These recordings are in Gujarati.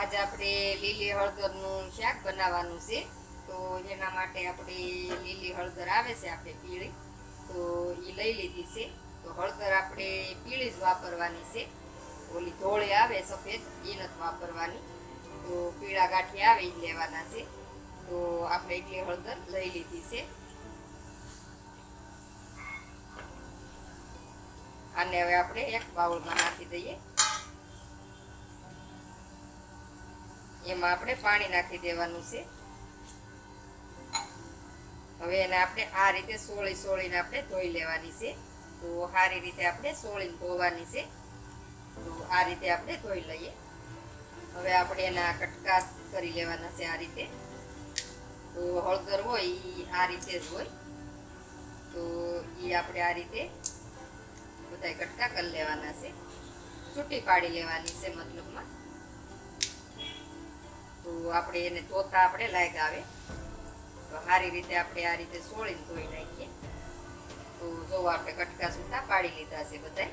આજ આપણે લીલી હળદરનું શાક બનાવવાનું છે. તો એના માટે આપણે લીલી હળદર આવે છે આપણે પીળી. તો એ લઈ લીધી છે. તો હળદર આપણે પીળી જ વાપરવાની છે. ઓલી ધોળી આવે સફેદ એ નથી વાપરવાની. તો પીળા ગાંઠી આવે એ લેવાના છે. તો આપણે એટલી હળદર લઈ લીધી છે. આને હવે આપણે એક બાઉલમાં નાખી દઈએ. એમાં આપણે પાણી નાખી દેવાનું છે. હવે એને આપણે આ રીતે સોળી સોળીને આપણે ધોઈ લેવાની છે. તો સારી રીતે આપણે સોળીને ધોવાની છે. તો આ રીતે આપણે ધોઈ લઈએ. હવે આપણે એના કટકા કરી લેવાના છે આ રીતે. તો હળદર હોય એ આ રીતે જ હોય. તો એ આપણે આ રીતે બધા કટકા કરી લેવાના છે. છૂટી પાડી લેવાની છે મતલબમાં. તો આપણે એને ધોતા આપણે આવે. તો સારી રીતે આપણે આ રીતે સોળીને ધોઈ નાખીએ. તો જો આપણે કટકા સુધા પાડી લીધા છે બધા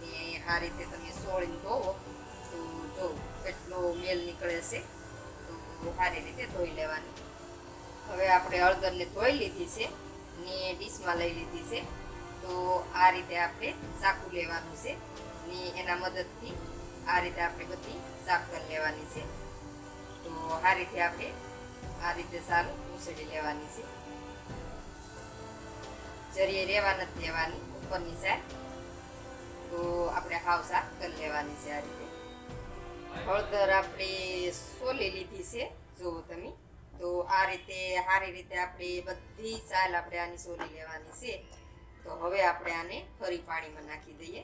ને આ રીતે તમે સોળીને ધોવો. તો જો કેટલો મેલ નીકળે છે, તો સારી રીતે ધોઈ લેવાની. હવે આપણે હળદરને ધોઈ લીધી છે, ને ડીશમાં લઈ લીધી છે. તો આ રીતે આપણે ચાકુ લેવાનું છે, ને એના મદદથી આ રીતે આપણે બધી સાફ કરી લેવાની છે. તો આ રીતે આપણે આ રીતે સારું ઉસળી લેવાની છે. જરીએ રહેવા નથી લેવાની ઉપરની સાઈડ. તો આપણે હાવ સાફ કરી લેવાની છે આ રીતે. હળદર આપણે સોલી લીધી છે જુઓ તમે. તો આ રીતે સારી રીતે આપણે બધી ચાલ આપણે આની સોલી લેવાની છે. તો હવે આપણે આને ફરી પાણીમાં નાખી દઈએ.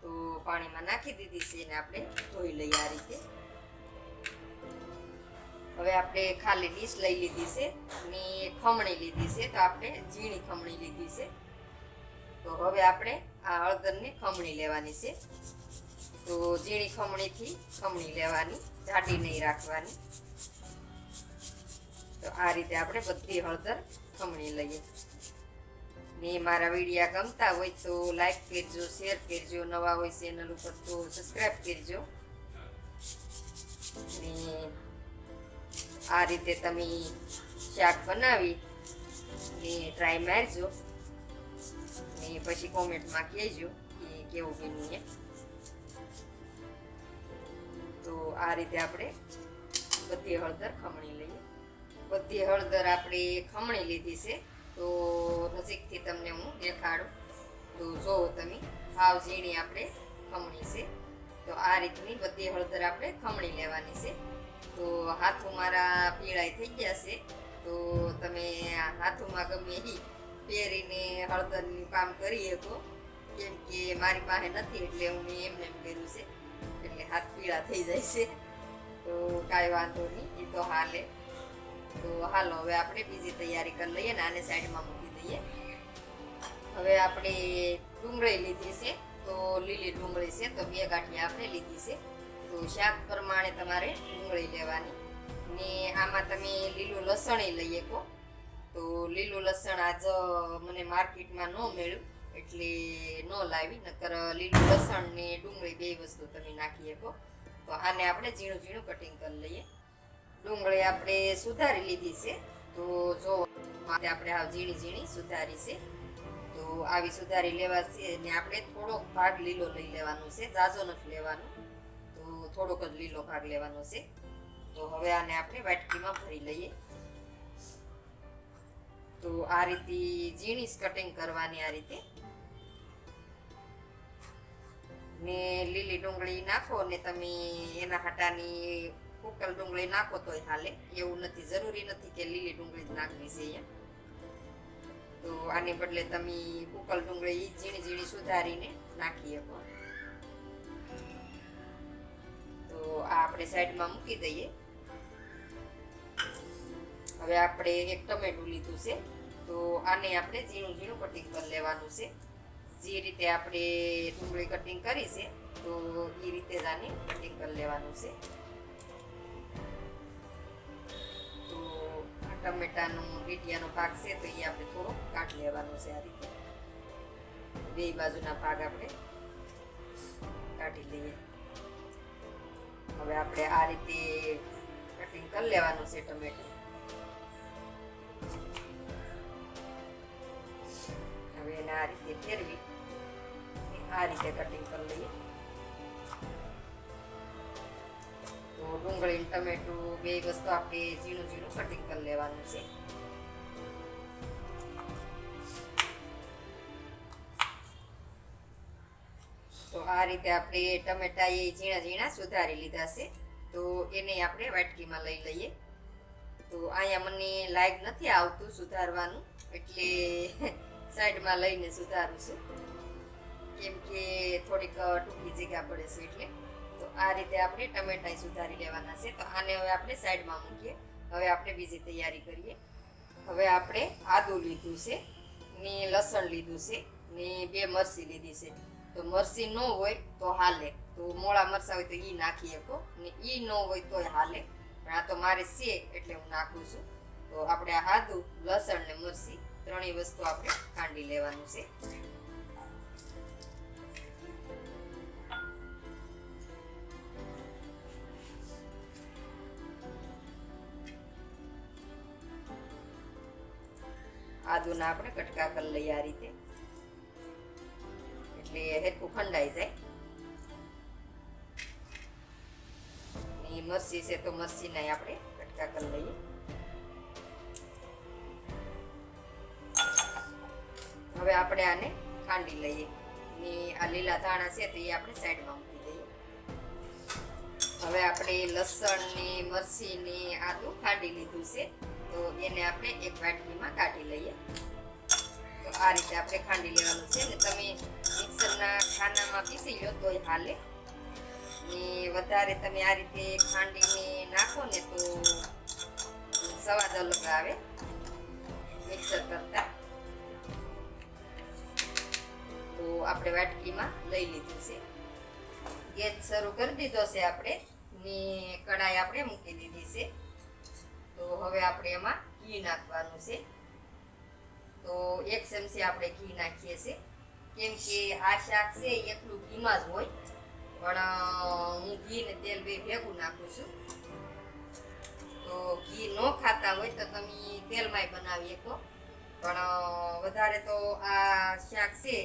તો પાણીમાં નાખી દીધી છે અને આપણે ધોઈ લઈએ આ રીતે. હવે આપણે ખાલી ડીશ લઈ લીધી છે અને ખમણી લીધી છે તો આપણે ઝીણી ખમણી લીધી છે. તો હવે આપણે આ હળદરને ખમણી લેવાની છે. તો ઝીણી ખમણીથી ખમણી લેવાની, જાડી નહીં રાખવાની. તો આ રીતે આપણે બધી હળદર ખમણી લઈએ. ને મારા વિડીયા ગમતા હોય તો લાઈક કરજો, શેર કરજો, નવા હોય ચેનલ ઉપર તો સબસ્ક્રાઈબ કરજો. ને આ રીતે તમે શાક બનાવી ને ટ્રાય મારજો. ને પછી કોમેન્ટમાં કહેજો કે કેવું બન્યું એ. તો આ રીતે આપણે બધી હળદર ખમણી લઈએ. બધી હળદર આપણે ખમણી લીધી છે. તો નજીકથી તમને હું દેખાડું. તો જોવો તમે હાવ ઝીણી આપણે ખમણી છે. તો આ રીતની બધી હળદર આપણે ખમણી લેવાની છે. તો હાથું મારા પીળાઈ થઈ ગયા છે. તો તમે હાથોમાં ગમે એ પહેરીને હળદરનું કામ કરી શકો. કેમ કે મારી પાસે નથી એટલે હું એમને એમ કર્યું છે. એટલે હાથ પીળા થઈ જાય છે. તો કાંઈ વાંધો નહીં, એ તો હાલે. તો હાલો, હવે આપણે બીજી તૈયારી કરી લઈએ ને, આને સાઈડમાં મૂકી દઈએ. હવે આપણે ડુંગળી લીધી છે. તો લીલી ડુંગળી છે, તો બે ગાંઠિયા આપણે લીધી છે. તો શાક પ્રમાણે તમારે ડુંગળી લેવાની. ને આમાં તમે લીલું લસણ લઈ શકો. તો લીલું લસણ આજ મને માર્કેટમાં ન મળ્યું, એટલે ન લાવી. નકર લીલું લસણ ને ડુંગળી બે વસ્તુ તમે નાખી શકો. તો આને આપણે ઝીણું ઝીણું કટિંગ કરી લઈએ. ડુંગળી આપણે સુધારી લીધી છે. તો જો આપણે આ ઝીણી ઝીણી સુધારી છે. તો આવી સુધારી લેવા છે ને આપણે થોડોક ભાગ લીલો લઈ લેવાનો છે. ઝાઝો નથી લેવાનો. થોડોક જ લીલો ભાગ લેવાનો છે. તો હવે આને આપણે વાટકીમાં ભરી લઈએ. તો આ રીતે ઝીણી કટિંગ કરવાની આ રીતે. ને લીલી ડુંગળી નાખો ને તમે એના હાટાની કુકલ ડુંગળી નાખો તોય હાલે. એવું નથી, જરૂરી નથી કે લીલી ડુંગળી જ નાખવી છે એમ તો આને બદલે તમે કુકલ ડુંગળી ઝીણી ઝીણી સુધારીને નાખી શકો. આ આપણે સાઈડમાં મૂકી દઈએ. હવે આપણે એક ટમેટું લીધું છે. તો આને આપણે ઝીણું ઝીણું કટિંગ કરી લેવાનું છે. જે રીતે આપણે ડુંગળી કટિંગ કરી છે, તો એ રીતે જ આને કટિંગ કરી લેવાનું છે. તો ટમેટાનું ડીટિયાનો ભાગ છે, તો એ આપણે થોડો કાઢી લેવાનો છે આ રીતે. બે બાજુના ભાગ આપણે કાઢી લઈએ. હવે આપણે આ રીતે કટિંગ કરી લેવાનું છે ટમેટું હવે એને આ રીતે ફેરવી આ રીતે કટિંગ કરી લઈએ. તો ડુંગળી ટમેટું બે વસ્તુ આપણે ઝીણું ઝીણું કટિંગ કરી લેવાનું છે. આ રીતે આપણે ટમેટા એ ઝીણા ઝીણા સુધારી લીધા છે. તો એને આપણે વાટકીમાં લઈ લઈએ. તો અહીંયા મને લાઈક નથી આવતું સુધારવાનું, એટલે સાઈડમાં લઈને સુધારું છું. કેમ કે થોડીક ટૂંકી જગ્યા પડે છે એટલે. તો આ રીતે આપણે ટમેટા સુધારી લેવાના છે. તો આને હવે આપણે સાઈડમાં મૂકીએ. હવે આપણે બીજી તૈયારી કરીએ. હવે આપણે આદુ લીધું છે ને લસણ લીધું છે ને બે મરચી લીધી છે. તો મરચી ન હોય તો હાલે. તો મોળા મરસા હોય તો એ નાખી શકો. ને એ ન હોય તોય હાલે. પણ આ તો મારે છે એટલે હું નાખું છું. તો આપણે આ આદુ, લસણ ને મરચી ત્રણેય વસ્તુ આપણે ખાંડી લેવાનું છે. આદુના આપણે કટકા કરી લઈએ આ રીતે. એટલે હેરકું ખંડાઈ જાય. ની મરસી છે તો મરસીના આપણે કટકા કરી લઈએ. હવે આપણે આને ખાંડી લઈએ. ને આ લીલા ધાણા છે તો એ આપણે સાઈડમાં મૂકી દઈએ. હવે આપણે લસણ ને મરસી ને આદુ ખાંડી લીધું છે. તો એને આપણે એક વાટકીમાં કાઢી લઈએ. આ રીતે આપણે ખાંડી લેવાનું છે ને તમે મિક્સરના ખાનામાં પીસી લો તોય હાલે. ને વધારે તમે આ રીતે ખાંડીને નાખો ને તો સ્વાદ અલગ આવે મિક્સર કરતા. તો આપણે વાટકીમાં લઈ લીધું છે. ગેસ શરૂ કરી દીધો છે આપણે ને કઢાઈ આપણે મૂકી દીધી છે. તો હવે આપણે એમાં ઘી નાખવાનું છે. તો એક ચમચી આપણે ઘી નાખીએ છીએ. કેમ કે આ શાક છે એકલું ઘીમાં જ હોય. પણ હું ઘી ને તેલ બે ભેગું નાખું છું. તો ઘી ન ખાતા હોય તો તમે તેલમાંય બનાવી શકો. પણ વધારે તો આ શાક છે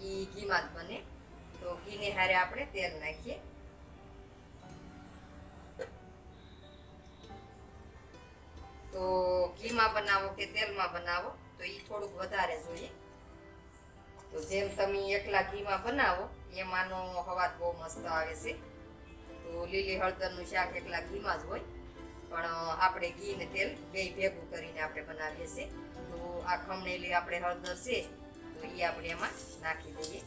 એ ઘીમાં જ બને. તો ઘીને હારે આપણે તેલ નાખીએ. તો ઘીમાં બનાવો કે તેલમાં બનાવો? તો એ થોડુંક વધારે જોઈએ તો જેમ તમે એકલા ઘીમાં બનાવો, એમાંનો હવાત બહુ મસ્ત આવે છે. તો લીલી હળદરનું શાક એકલા ઘીમાં જ હોય. પણ આપણે ઘી ને તેલ બે ભેગું કરીને આપણે બનાવીએ છીએ. તો આ ખમણેલી આપણે હળદર છે, તો એ આપણે એમાં નાખી દઈએ.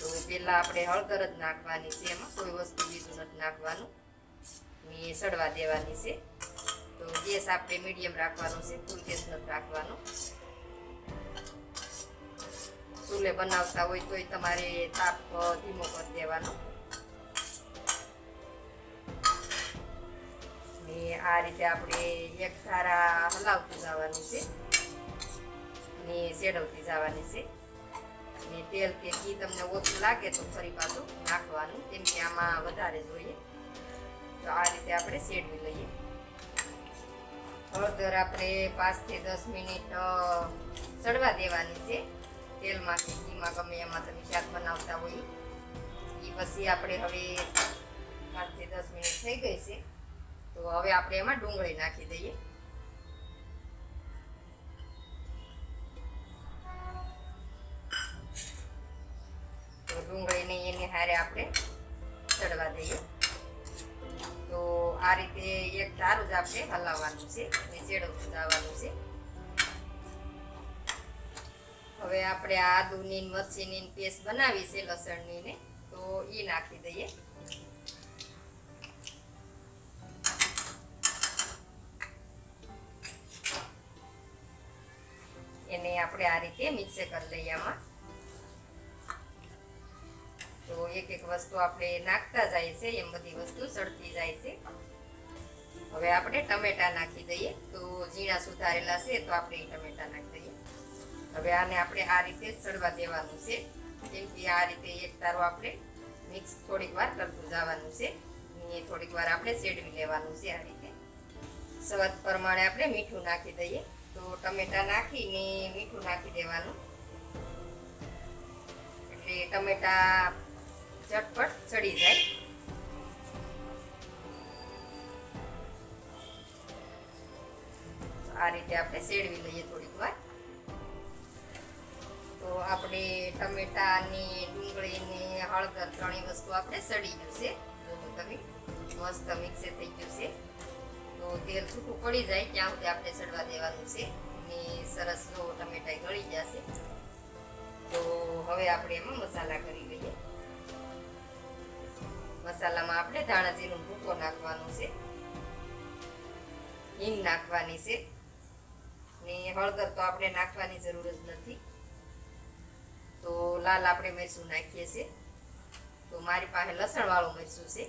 તો પહેલાં આપણે હળદર જ નાખવાની છે એમાં. કોઈ વસ્તુ બીજું નથી નાખવાનું. ને સડવા દેવાની છે. તો ગેસ આપણે મીડિયમ રાખવાનો છે ફૂલ ગેસ નથી રાખવાનો. ચૂલે બનાવતા હોય તોય તમારે તાપ ધીમો કરી દેવાનો. ને આ રીતે આપણે એક ધારા હલાવતું જવાનું છે. ને સેડવતી જવાની છે. ને તેલ કે ઘી તમને ઓછું લાગે તો ફરી પાછું નાખવાનું, કેમ કે આમાં વધારે જોઈએ. તો આ રીતે આપણે શેડવી લઈએ. હળદર આપણે પાંચથી દસ મિનિટ ચડવા દેવાની છે. તેલમાં કે ઘીમાં ગમે એમાં તમે શાક બનાવતા હોય. એ પછી આપણે હવે પાંચથી દસ મિનિટ થઈ ગઈ છે. તો હવે આપણે એમાં ડુંગળી નાખી દઈએ. તો ડુંગળીને એની હારે આપણે ચડવા દઈએ. આ રીતે એક ધારું જ આપણે હલાવવાનું છે અને ચેડવતું જવાનું છે. હવે આપણે આદુની મરચીની પેસ્ટ બનાવી છે લસણની ને, તો એ નાખી દઈએ. એને આપણે આ રીતે મિક્સ કરી લઈએ આમાં. તો એક એક વસ્તુ આપણે નાખતા જાય છે, એમ બધી વસ્તુ સડતી જાય છે. હવે આપણે ટમેટા નાખી દઈએ. તો ઝીણા સુધારેલા છે તો આપણે ટમેટા નાખી દઈએ. હવે આને આપણે આ રીતે સડવા દેવાનું છે. કેમ કે આ રીતે એક તારો આપણે મિક્સ થોડીક વાર કરતું જવાનું છે. ને થોડીક વાર આપણે શેડવી લેવાનું છે આ રીતે. સ્વાદ પ્રમાણે આપણે મીઠું નાખી દઈએ. તો ટમેટા નાખીને મીઠું નાખી દેવાનું. એટલે ટમેટા ઝટપટ ચડી જાય. આ રીતે આપણે શેડવી લઈએ થોડીક વાર. તો આપણે ટમેટા ને ડુંગળી ને હળદર ત્રણેય વસ્તુ આપણે સડી છે. તમે મસ્ત મિક્સ થઈ ગયું છે. તો તેલ છૂટું પડી જાય ત્યાં સુધી આપણે સડવા દેવાનું છે. ને સરસ જો ટમેટા ગળી જશે તો હવે આપણે એમાં મસાલા કરી લઈએ. મસાલામાં આપણે ધાણા જીરું ભૂકો નાખવાનો છે. હિંગ નાખવાની છે. ને હળદર તો આપણે નાખવાની જરૂર જ નથી. તો લાલ આપણે મરચું નાખીએ છીએ. તો મારી પાસે લસણવાળું મરચું છે,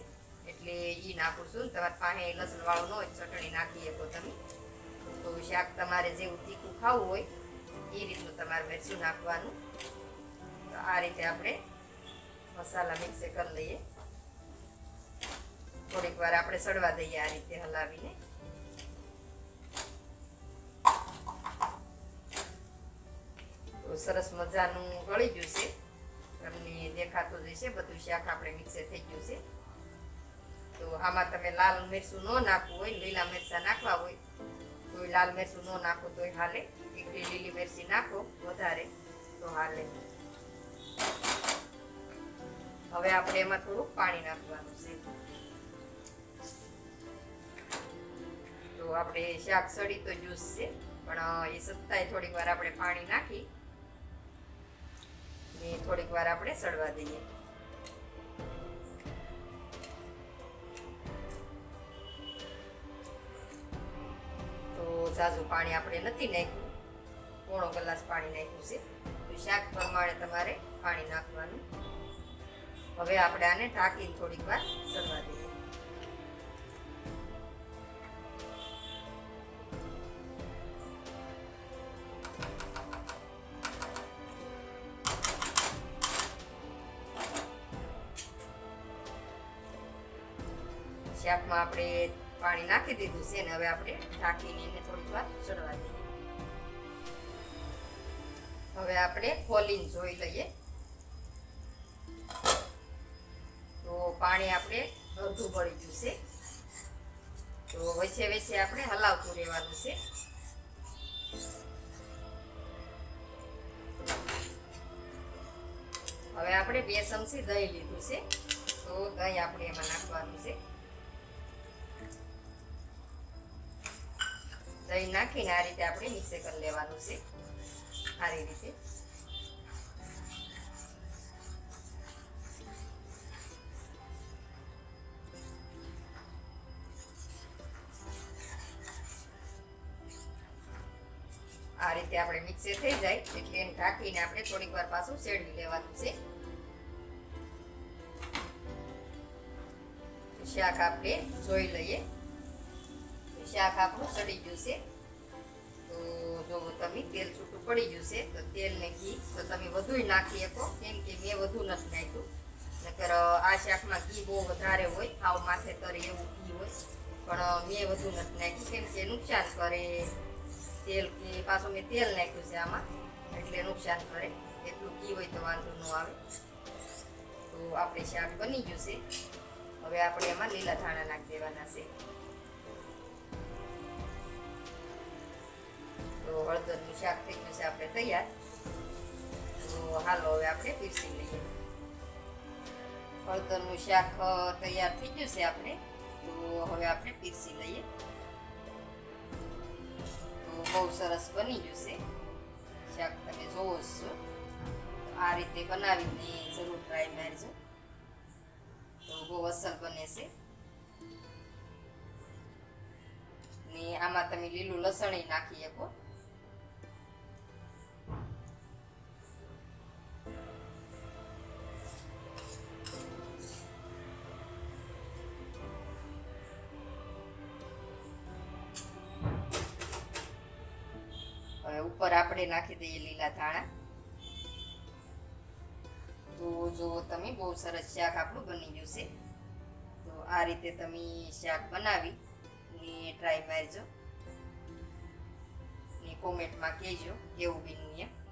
એટલે એ નાખું છું. તમારી પાસે લસણવાળું ન હોય ચટણી નાખી શકો તમે. તો શાક તમારે જેવું તીખું ખાવું હોય, એ રીતનું તમારે મરચું નાખવાનું. તો આ રીતે આપણે મસાલા મિક્સ કરી લઈએ. થોડીક વાર આપણે સડવા દઈએ આ રીતે હલાવીને. તો સરસ મજાનું ગળી ગયું છે. તમને દેખાતું જ છે બધું શાક આપણે મિક્સર થઈ ગયું છે. તો આમાં તમે લાલ મરચું ન નાખવું હોય, લીલા મરચાં નાખવા હોય તો લાલ મરચું ન નાખો, તોય હાલે. એકલી લીલી મરચી નાખો વધારે, તો હાલે. હવે આપણે એમાં થોડુંક પાણી નાખવાનું છે. તો આપણે શાક સડી તો જ્યુસ છે, પણ એ સત્તાએ થોડીક વાર આપણે પાણી નાખી ને થોડીક વાર આપણે સડવા દઈએ. તો ઝાઝુ પાણી આપણે નથી નાખ્યું. પોણો ગ્લાસ પાણી નાખ્યું છે. તો શાક પ્રમાણે તમારે પાણી નાખવાનું. હવે આપણે આને ઢાંકીને થોડીક વાર સડવા દઈએ. આપણે પાણી નાખી દીધું છે ને હવે આપણે ઢાંકીને એને થોડીક વાર ચડવા દઈએ. હવે આપણે ખોલીને જોઈ લઈએ. તો પાણી આપણે અડધું પડી ગયું છે. તો વચ્ચે વચ્ચે આપણે હલાવતું રહેવાનું છે. હવે આપણે બે ચમચી દહીં લીધું છે. તો દહીં આપણે એમાં નાખવાનું છે. દહીં નાખીને આ રીતે આપણે મિક્સ કરી લેવાનું છે. સારી રીતે. આ રીતે આપણે મિક્સર થઈ જાય એટલે એને ઢાંકીને આપણે થોડીક વાર પાછું શેડવી લેવાનું છે. શાક આપણે જોઈ લઈએ. શાક આપણું સડી ગયું છે. તો જો તમે તેલ છૂટું પડી ગયું છે, તો તેલ ને ઘી, તો તમે વધુય નાખી શકો. કેમ કે મેં વધુ નથી નાખ્યું. નકર આ શાકમાં ઘી બહુ વધારે હોય આવ માથે તરે એવું ઘી હોય. પણ મેં વધુ નથી નાખ્યું. કેમ કે નુકસાન કરે. તેલ કે પાછું મેં તેલ નાખ્યું છે આમાં, એટલે નુકસાન કરે. એટલું ઘી હોય તો વાંધો ન આવે. તો આપણે શાક બની ગયું છે. હવે આપણે એમાં લીલા ધાણા નાખી દેવાના છે. હળદરનું શાક થઈ ગયું છે આપણે તૈયાર. તો હાલો હવે આપણે પીરસી લઈએ. હળદરનું શાક તૈયાર થઈ ગયું છે આપણે. તો હવે આપણે પીરસી લઈએ. તો બહુ સરસ બની ગયું છે. શાક તમે જોવો છો. આ રીતે બનાવીને જરૂર ટ્રાય મારજો. તો બહુ અસર બને છે. ને આમાં તમે લીલું લસણ નાખી શકો. આપણે નાખી દઈએ લીલા ધાણા. તો જો તમે બહુ સરસ શાક આપણું બની ગયું છે. તો આ રીતે તમે શાક બનાવી ને ટ્રાય મારજો. ને કોમેન્ટમાં કહેજો કેવું બન્યું એમ.